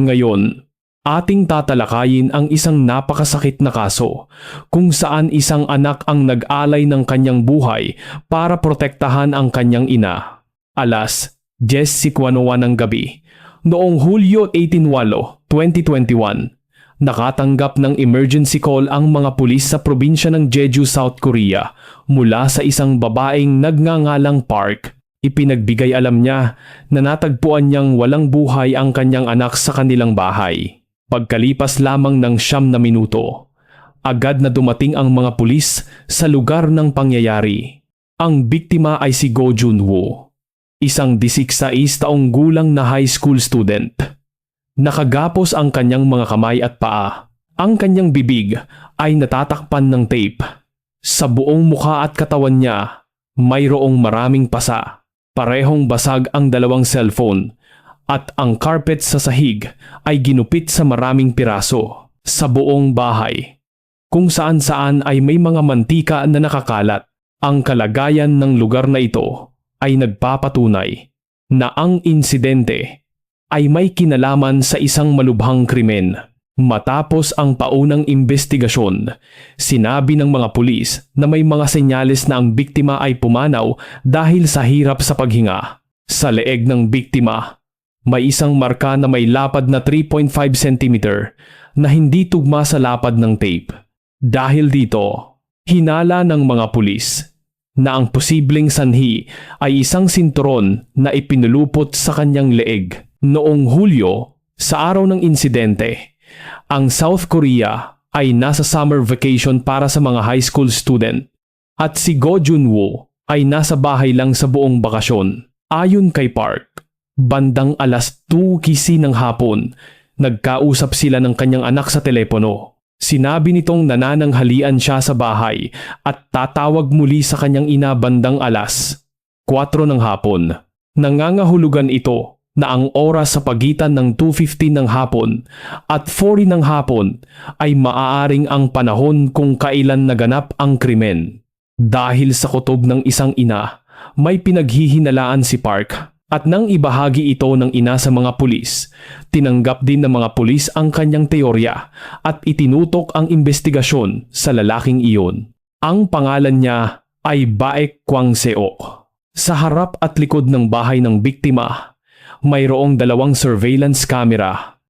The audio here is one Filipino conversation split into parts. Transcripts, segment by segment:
Ngayon, ating tatalakayin ang isang napakasakit na kaso kung saan isang anak ang nag-alay ng kanyang buhay para protektahan ang kanyang ina. Alas 10.51 ng gabi, noong Hulyo 18, 2021, nakatanggap ng emergency call ang mga pulis sa probinsya ng Jeju, South Korea mula sa isang babaeng nagngangalang Park. Ipinagbigay alam niya na natagpuan niyang walang buhay ang kanyang anak sa kanilang bahay. Pagkalipas lamang ng siyam na minuto, agad na dumating ang mga pulis sa lugar ng pangyayari. Ang biktima ay si Go Junwoo, isang 16 taong gulang na high school student. Nakagapos ang kanyang mga kamay at paa. Ang kanyang bibig ay natatakpan ng tape. Sa buong mukha at katawan niya, mayroong maraming pasa. Parehong basag ang dalawang cellphone at ang carpet sa sahig ay ginupit sa maraming piraso sa buong bahay. Kung saan-saan ay may mga mantika na nakakalat. Ang kalagayan ng lugar na ito ay nagpapatunay na ang insidente ay may kinalaman sa isang malubhang krimen. Matapos ang paunang investigasyon, sinabi ng mga pulis na may mga senyales na ang biktima ay pumanaw dahil sa hirap sa paghinga. Sa leeg ng biktima, may isang marka na may lapad na 3.5 cm na hindi tugma sa lapad ng tape. Dahil dito, hinala ng mga pulis na ang posibleng sanhi ay isang sinturon na ipinulupot sa kanyang leeg. Noong Hulyo, sa araw ng insidente, ang South Korea ay nasa summer vacation para sa mga high school student at si Go Junwoo ay nasa bahay lang sa buong bakasyon. Ayon kay Park, bandang alas 2 kisi ng hapon, nagkausap sila ng kanyang anak sa telepono. Sinabi nitong nanananghalian siya sa bahay at tatawag muli sa kanyang ina bandang alas 4 ng hapon. Nangangahulugan ito na ang oras sa pagitan ng 2.15 ng hapon at 4 ng hapon ay maaaring ang panahon kung kailan naganap ang krimen. Dahil sa kutob ng isang ina, may pinaghihinalaan si Park at nang ibahagi ito ng ina sa mga pulis, tinanggap din ng mga pulis ang kanyang teorya at itinutok ang investigasyon sa lalaking iyon. Ang pangalan niya ay Baek Kwang Seo. Sa harap at likod ng bahay ng biktima, mayroong dalawang surveillance camera.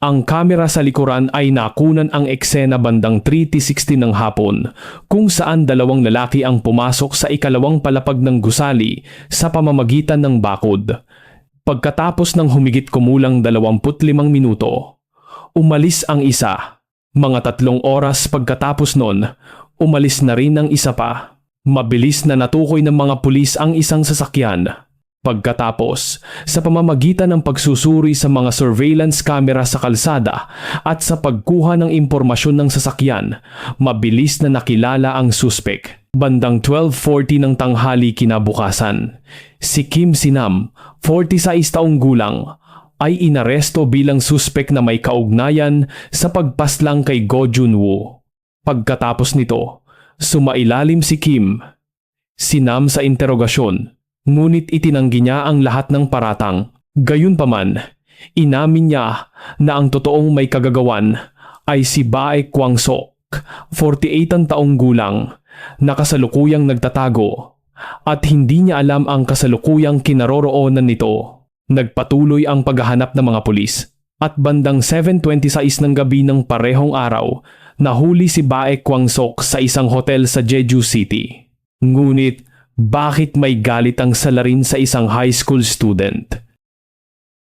Ang kamera sa likuran ay nakunan ang eksena bandang 3.60 ng hapon kung saan dalawang lalaki ang pumasok sa ikalawang palapag ng gusali sa pamamagitan ng bakod. Pagkatapos ng humigit kumulang 25 minuto, umalis ang isa. Mga tatlong oras pagkatapos nun, umalis na rin ang isa pa. Mabilis na natukoy ng mga pulis ang isang sasakyan Pagkatapos, sa pamamagitan ng pagsusuri sa mga surveillance camera sa kalsada at sa pagkuha ng impormasyon ng sasakyan, mabilis na nakilala ang suspek. Bandang 12.40 ng tanghali kinabukasan, si Kim Sinam, 46 taong gulang, ay inaresto bilang suspek na may kaugnayan sa pagpaslang kay Go Junwoo. Pagkatapos nito, sumailalim si Kim. Sinam sa interogasyon Ngunit itinanggi niya ang lahat ng paratang. Gayunpaman, inamin niya na ang totoong may kagagawan ay si Bae Kwang Sok, 48 ang taong gulang, na kasalukuyang nagtatago at hindi niya alam ang kasalukuyang kinaroroonan nito. Nagpatuloy ang paghahanap ng mga pulis at bandang 7.26 ng gabi ng parehong araw, nahuli si Bae Kwang Sok sa isang hotel sa Jeju City. Ngunit bakit may galit ang salarin sa isang high school student?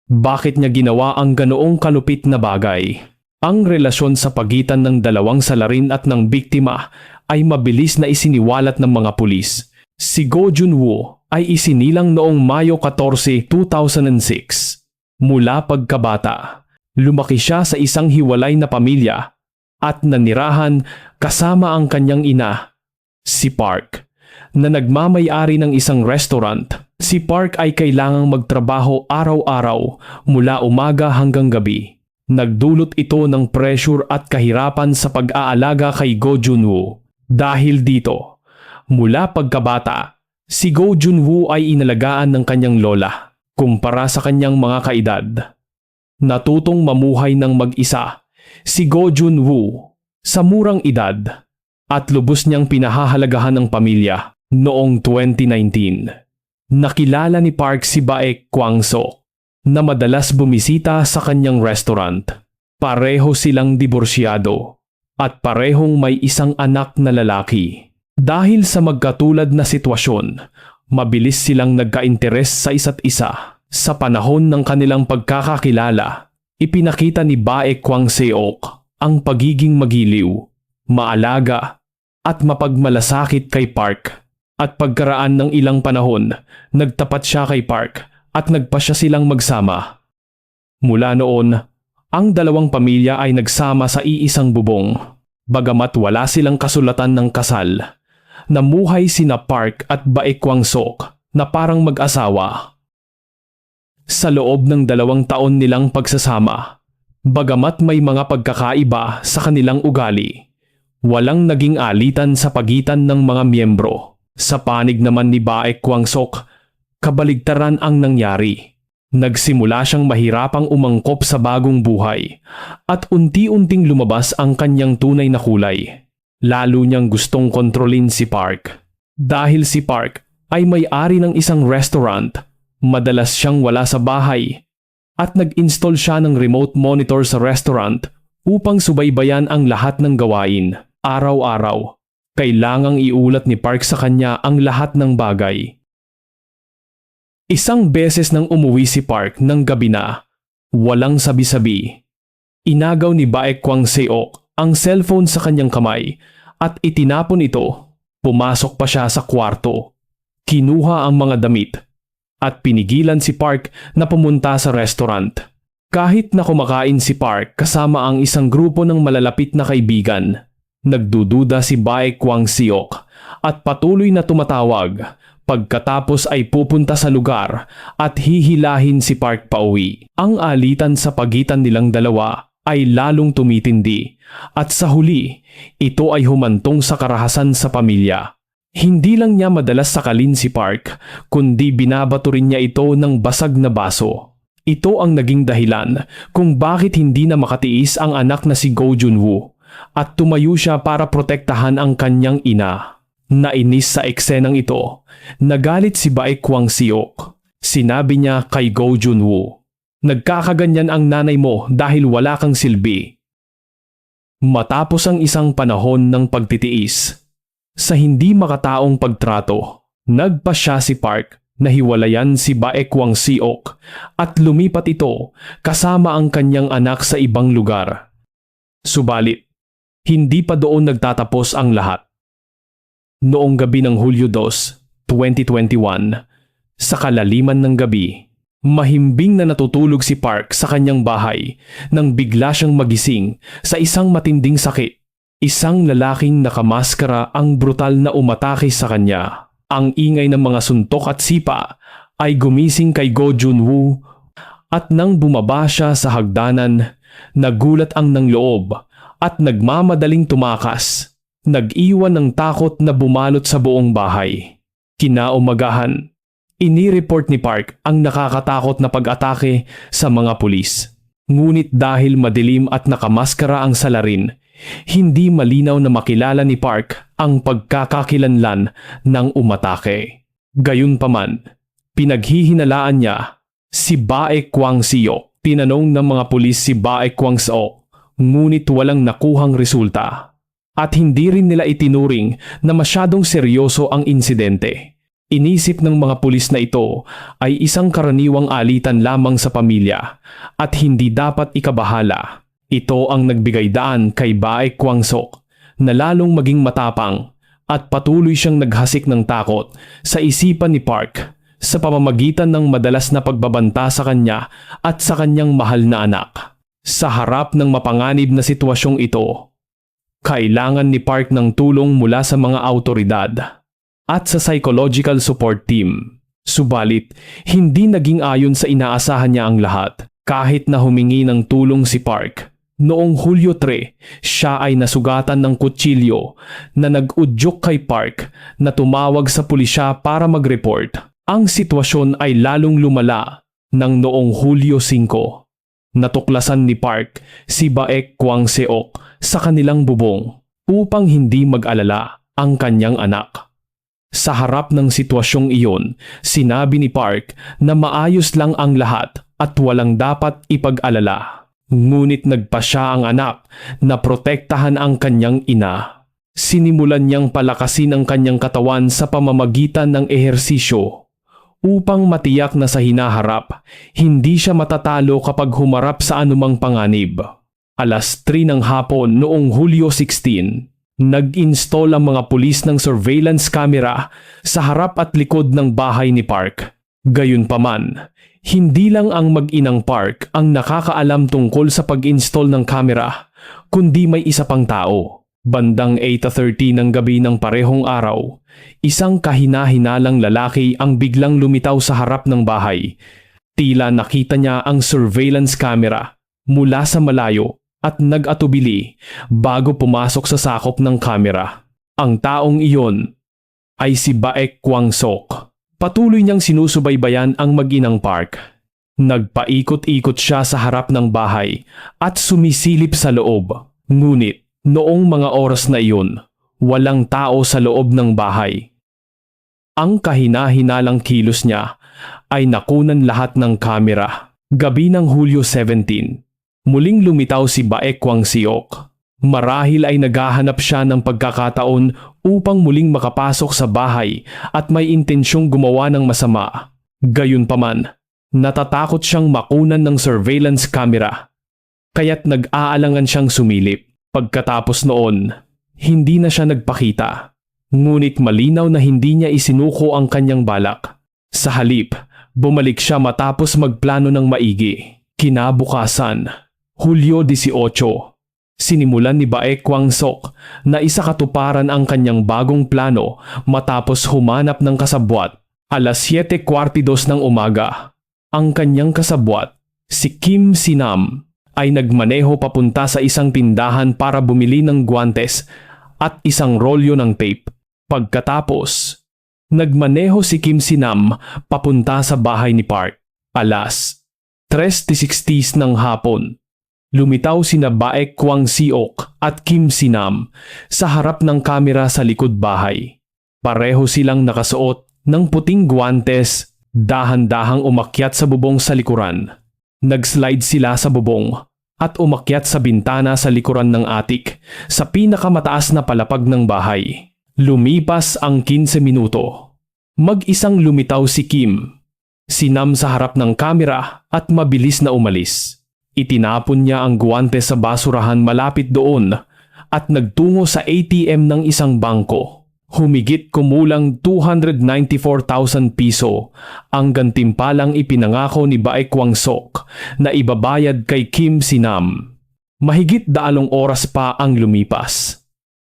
Bakit niya ginawa ang ganoong kalupit na bagay? Ang relasyon sa pagitan ng dalawang salarin at ng biktima ay mabilis na isiniwalat ng mga pulis. Si Go Junwoo ay isinilang noong Mayo 14, 2006. Mula pagkabata, lumaki siya sa isang hiwalay na pamilya at nanirahan kasama ang kanyang ina, si Park na nagmamayari ng isang restaurant, si Park ay kailangang magtrabaho araw-araw mula umaga hanggang gabi. Nagdulot ito ng pressure at kahirapan sa pag-aalaga kay Go Junwoo. Dahil dito, mula pagkabata, si Go Junwoo ay inalagaan ng kanyang lola, kumpara sa kanyang mga kaedad. Natutong mamuhay ng mag-isa si Go Jun Woo sa murang edad at lubos niyang pinahahalagahan ng pamilya noong 2019. Nakilala ni Park si Baek Kwangso na madalas bumisita sa kanyang restaurant. Pareho silang diborsyado at parehong may isang anak na lalaki. Dahil sa magkatulad na sitwasyon, mabilis silang nagka-interes sa isa't isa. Sa panahon ng kanilang pagkakakilala, ipinakita ni Bae Kwang Seok ang pagiging magiliw, maalaga, at mapagmalasakit kay Park. At pagkaraan ng ilang panahon, nagtapat siya kay Park at nagpa siya silang magsama. Mula noon, ang dalawang pamilya ay nagsama sa iisang bubong. Bagamat wala silang kasulatan ng kasal, namuhay sina Park at Baekwang Sok na parang mag-asawa. Sa loob ng dalawang taon nilang pagsasama, bagamat may mga pagkakaiba sa kanilang ugali, walang naging alitan sa pagitan ng mga miyembro. Sa panig naman ni Baekwang Sok, kabaligtaran ang nangyari. Nagsimula siyang mahirapang umangkop sa bagong buhay at unti-unting lumabas ang kanyang tunay na kulay. Lalo niyang gustong kontrolin si Park. Dahil si Park ay may-ari ng isang restaurant, madalas siyang wala sa bahay at nag-install siya ng remote monitor sa restaurant upang subaybayan ang lahat ng gawain araw-araw. Kailangang iulat ni Park sa kanya ang lahat ng bagay. Isang beses nang umuwi si Park ng gabi na, walang sabi-sabi. Inagaw ni Baek Kwang Seok ang cellphone sa kanyang kamay at itinapon ito. Pumasok pa siya sa kwarto. Kinuha ang mga damit at pinigilan si Park na pumunta sa restaurant. Kahit na kumakain si Park kasama ang isang grupo ng malalapit na kaibigan, nagdududa si Bae Kwang Siok at patuloy na tumatawag Pagkatapos ay pupunta sa lugar at hihilahin si Park pauwi. Ang alitan sa pagitan nilang dalawa ay lalong tumitindi at sa huli, ito ay humantong sa karahasan sa pamilya. Hindi lang niya madalas sakalin si Park, kundi binabato rin niya ito ng basag na baso. Ito ang naging dahilan kung bakit hindi na makatiis ang anak na si Go Junwoo at tumayo siya para protektahan ang kanyang ina. Nainis sa eksenang ito, nagalit si Bae Kwang Siok. Sinabi niya kay Go Junwoo, Nagkakaganyan ang nanay mo dahil wala kang silbi. Matapos ang isang panahon ng pagtitiis, sa hindi makataong pagtrato, nagpa siya si Park na hiwalayan si Bae Kwang Siok at lumipat ito kasama ang kanyang anak sa ibang lugar. Subalit, hindi pa doon nagtatapos ang lahat. Noong gabi ng Hulyo 2, 2021, sa kalaliman ng gabi, mahimbing na natutulog si Park sa kanyang bahay nang bigla siyang magising sa isang matinding sakit. Isang lalaking nakamaskara ang brutal na umatake sa kanya. Ang ingay ng mga suntok at sipa ay gumising kay Go Junwoo at nang bumaba siya sa hagdanan, nagulat ang ng loob at nagmamadaling tumakas nag-iwan ng takot na bumalot sa buong bahay. Kinaumagahan, inireport ni Park ang nakakatakot na pag-atake sa mga pulis. Ngunit dahil madilim at nakamaskara ang salarin, hindi malinaw na makilala ni Park ang pagkakakilanlan ng umatake. Gayunpaman, pinaghihinalaan niya si Bae Kwang Sio. Tinanong ng mga pulis si Bae Kwang Seo, ngunit walang nakuhang resulta at hindi rin nila itinuring na masyadong seryoso ang insidente. Inisip ng mga pulis na ito ay isang karaniwang alitan lamang sa pamilya at hindi dapat ikabahala. Ito ang nagbigay daan kay Bae Kwangsok na lalong maging matapang at patuloy siyang naghasik ng takot sa isipan ni Park sa pamamagitan ng madalas na pagbabanta sa kanya at sa kanyang mahal na anak. Sa harap ng mapanganib na sitwasyong ito, kailangan ni Park ng tulong mula sa mga autoridad at sa psychological support team. Subalit, hindi naging ayon sa inaasahan niya ang lahat kahit na humingi ng tulong si Park. Noong Hulyo 3, siya ay nasugatan ng kutsilyo na nag-udyok kay Park na tumawag sa pulisya para mag-report. Ang sitwasyon ay lalong lumala Nang noong Hulyo 5, natuklasan ni Park si Baek Kwang Seok sa kanilang bubong upang hindi mag-alala ang kanyang anak. Sa harap ng sitwasyong iyon, sinabi ni Park na maayos lang ang lahat at walang dapat ipag-alala. Ngunit nagpa siya ang anak na protektahan ang kanyang ina. Sinimulan niyang palakasin ang kanyang katawan sa pamamagitan ng ehersisyo upang matiyak na sa hinaharap, hindi siya matatalo kapag humarap sa anumang panganib. Alas 3 ng hapon noong Hulyo 16, nag-install ang mga pulis ng surveillance camera sa harap at likod ng bahay ni Park. Gayunpaman, hindi lang ang mag-inang Park ang nakakaalam tungkol sa pag-install ng camera, kundi may isa pang tao. Bandang 8.30 ng gabi ng parehong araw, isang kahina-hinalang lalaki ang biglang lumitaw sa harap ng bahay. Tila nakita niya ang surveillance camera mula sa malayo at nag-atubili bago pumasok sa sakop ng kamera. Ang taong iyon ay si Baek Kwang Sok. Patuloy niyang sinusubaybayan ang mag-inang park. Nagpaikot-ikot siya sa harap ng bahay at sumisilip sa loob. Ngunit Noong mga oras na iyon, walang tao sa loob ng bahay. Ang kahina-hinalang kilos niya ay nakunan lahat ng kamera. Gabi ng Hulyo 17, muling lumitaw si Baek Kwang Siok. Marahil ay naghahanap siya ng pagkakataon upang muling makapasok sa bahay at may intensyong gumawa ng masama. Gayunpaman, natatakot siyang makunan ng surveillance camera. Kaya't nag-aalangan siyang sumilip. Pagkatapos noon, hindi na siya nagpakita. Ngunit malinaw na hindi niya isinuko ang kanyang balak. Sa halip, bumalik siya matapos magplano ng maigi. Kinabukasan, Hulyo 18, sinimulan ni Baek Kwang Sok na isa katuparan ang kanyang bagong plano matapos humanap ng kasabwat. Alas 7.42 ng umaga, ang kanyang kasabwat, si Kim Sinam, ay nagmaneho papunta sa isang tindahan para bumili ng guantes at isang rolyo ng tape. Pagkatapos, nagmaneho si Kim Sinam papunta sa bahay ni Park. Alas 3.60 ng hapon. Lumitaw sina Baek Kwang Siok at Kim Sinam sa harap ng kamera sa likod bahay. Pareho silang nakasuot ng puting guantes, dahan-dahang umakyat sa bubong sa likuran. Nag-slide sila sa bubong at umakyat sa bintana sa likuran ng atik sa pinakamataas na palapag ng bahay. Lumipas ang 15 minuto. Mag-isang lumitaw si Kim. Sinam sa harap ng kamera at mabilis na umalis. Itinapon niya ang guwante sa basurahan malapit doon at nagtungo sa ATM ng isang bangko. Humigit kumulang 294,000 piso ang gantimpalang ipinangako ni Baek Kwang Sok na ibabayad kay Kim Sinam. Mahigit daalong oras pa ang lumipas.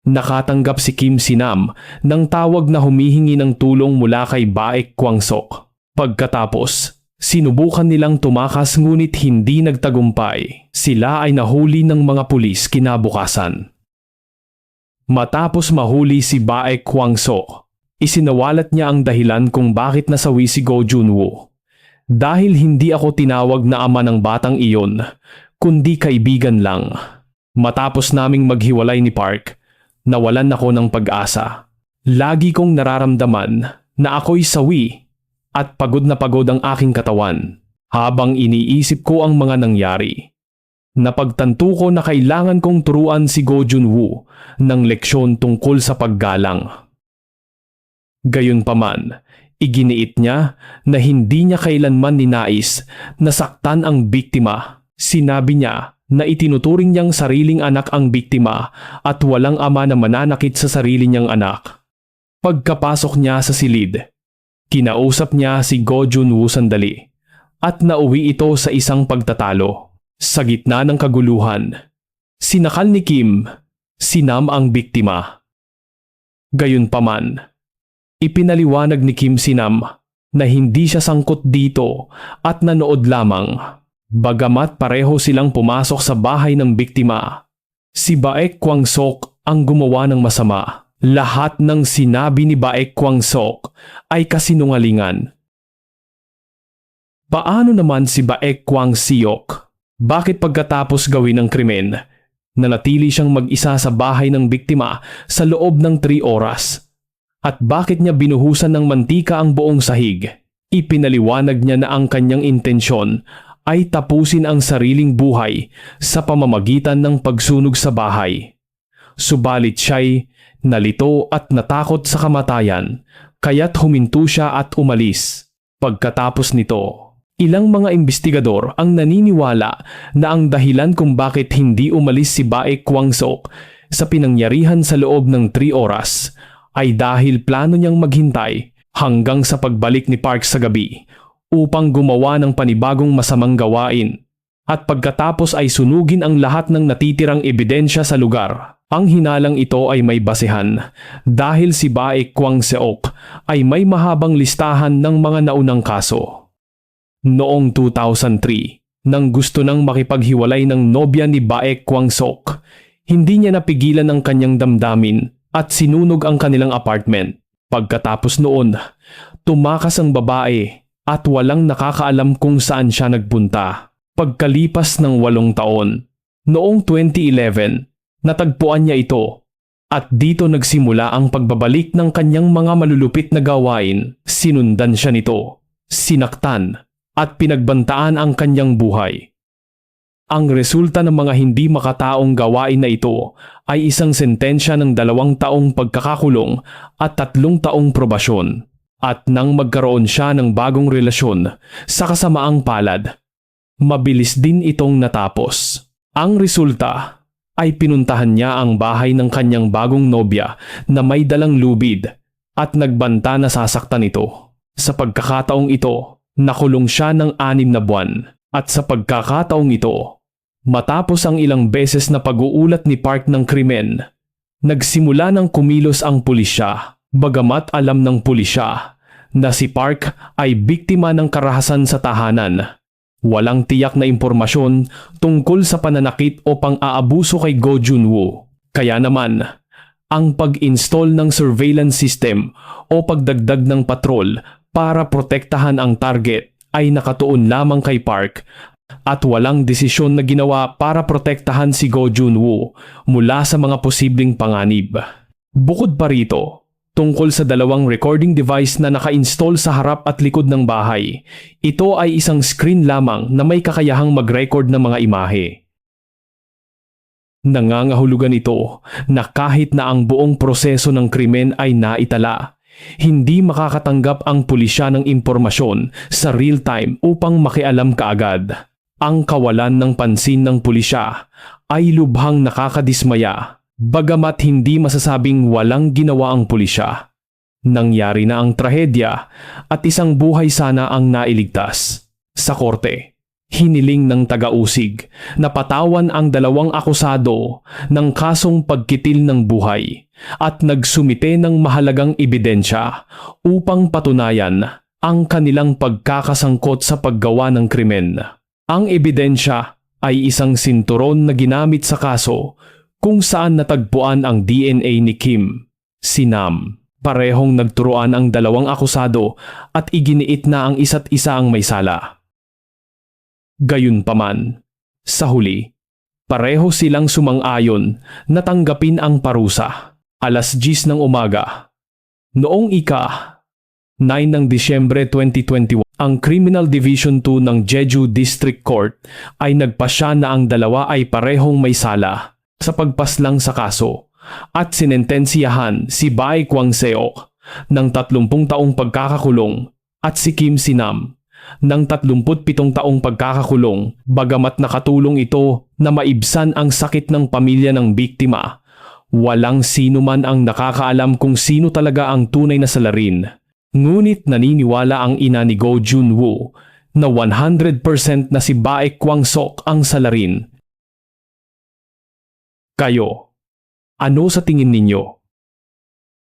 Nakatanggap si Kim Sinam ng tawag na humihingi ng tulong mula kay Baek Kwang Sok. Pagkatapos, sinubukan nilang tumakas ngunit hindi nagtagumpay. Sila ay nahuli ng mga pulis kinabukasan. Matapos mahuli si Bae Kwang So, isinawalat niya ang dahilan kung bakit nasawi si Go Junwoo. Dahil hindi ako tinawag na ama ng batang iyon, kundi kaibigan lang. Matapos naming maghiwalay ni Park, nawalan ako ng pag-asa. Lagi kong nararamdaman na ako'y sawi at pagod na pagod ang aking katawan habang iniisip ko ang mga nangyari. Napagtanto ko na kailangan kong turuan si Go Junwoo ng leksyon tungkol sa paggalang. Gayunpaman, iginiit niya na hindi niya kailanman ninais na saktan ang biktima. Sinabi niya na itinuturing niyang sariling anak ang biktima at walang ama na mananakit sa sarili niyang anak. Pagkapasok niya sa silid, kinausap niya si Go Junwoo sandali at nauwi ito sa isang pagtatalo. Sa gitna ng kaguluhan, sinakal ni Kim, sinam ang biktima. Gayunpaman, ipinaliwanag ni Kim Sinam na hindi siya sangkot dito at nanood lamang. Bagamat pareho silang pumasok sa bahay ng biktima, si Baek Kwang Sok ang gumawa ng masama. Lahat ng sinabi ni Baek Kwang Sok ay kasinungalingan Paano naman si Baek Kwang Siok? Bakit pagkatapos gawin ang krimen, nanatili siyang mag-isa sa bahay ng biktima sa loob ng 3 oras? At bakit niya binuhusan ng mantika ang buong sahig? Ipinaliwanag niya na ang kanyang intensyon ay tapusin ang sariling buhay sa pamamagitan ng pagsunog sa bahay. Subalit siya'y nalito at natakot sa kamatayan, kaya't huminto siya at umalis. Pagkatapos nito, ilang mga investigador ang naniniwala na ang dahilan kung bakit hindi umalis si Bae Kwang-sok sa pinangyarihan sa loob ng 3 oras ay dahil plano niyang maghintay hanggang sa pagbalik ni Park sa gabi upang gumawa ng panibagong masamang gawain at pagkatapos ay sunugin ang lahat ng natitirang ebidensya sa lugar. Ang hinalang ito ay may basehan dahil si Bae Kwang Seok ay may mahabang listahan ng mga naunang kaso. Noong 2003, nang gusto nang makipaghiwalay ng nobya ni Bae Kwang Sok, hindi niya napigilan ang kanyang damdamin at sinunog ang kanilang apartment. Pagkatapos noon, tumakas ang babae at walang nakakaalam kung saan siya nagpunta. Pagkalipas ng walong taon, noong 2011, natagpuan niya ito at dito nagsimula ang pagbabalik ng kanyang mga malulupit na gawain. Sinundan siya nito, sinaktan at pinagbantaan ang kanyang buhay. Ang resulta ng mga hindi makataong gawain na ito ay isang sentensya ng dalawang taong pagkakakulong at tatlong taong probasyon. At nang magkaroon siya ng bagong relasyon sa kasamaang palad, mabilis din itong natapos. Ang resulta ay pinuntahan niya ang bahay ng kanyang bagong nobya na may dalang lubid at nagbanta na sasaktan ito. Sa pagkakataong ito, nakulong siya ng anim na buwan at sa pagkakataong ito, matapos ang ilang beses na pag-uulat ni Park ng krimen, nagsimula ng kumilos ang pulisya bagamat alam ng pulisya na si Park ay biktima ng karahasan sa tahanan Walang tiyak na impormasyon tungkol sa pananakit o pang-aabuso kay Go Junwoo. Kaya naman, ang pag-install ng surveillance system o pagdagdag ng patrol para protektahan ang target ay nakatuon lamang kay Park at walang desisyon na ginawa para protektahan si Go Junwoo mula sa mga posibleng panganib. Bukod pa rito, tungkol sa dalawang recording device na naka-install sa harap at likod ng bahay. Ito ay isang screen lamang na may kakayahang mag-record ng mga imahe. Nangangahulugan ito na kahit na ang buong proseso ng krimen ay naitala, hindi makakatanggap ang pulisya ng impormasyon sa real time upang makialam kaagad. Ang kawalan ng pansin ng pulisya ay lubhang nakakadismaya Bagamat hindi masasabing walang ginawa ang pulisya, nangyari na ang trahedya at isang buhay sana ang nailigtas. Sa korte, hiniling ng taga-usig na patawan ang dalawang akusado ng kasong pagkitil ng buhay at nagsumite ng mahalagang ebidensya upang patunayan ang kanilang pagkakasangkot sa paggawa ng krimen. Ang ebidensya ay isang sinturon na ginamit sa kaso kung saan natagpuan ang DNA ni Kim, si Nam. Parehong nagturuan ang dalawang akusado at iginiit na ang isa't isa ang may sala. Gayunpaman, sa huli, pareho silang sumang-ayon na tanggapin ang parusa. Alas 10 ng umaga. Noong ika, 9 ng Disyembre 2021, ang Criminal Division 2 ng Jeju District Court ay nagpasya na ang dalawa ay parehong may sala sa pagpaslang sa kaso at sinentensiyahan si Bai Kwang Seok ng 30 taong pagkakakulong at si Kim Sinam ng 37 taong pagkakakulong bagamat nakatulong ito na maibsan ang sakit ng pamilya ng biktima. Walang sino man ang nakakaalam kung sino talaga ang tunay na salarin. Ngunit naniniwala ang ina ni Go Junwoo na 100% na si Bae Kwang Sok ang salarin kayo, ano sa tingin ninyo?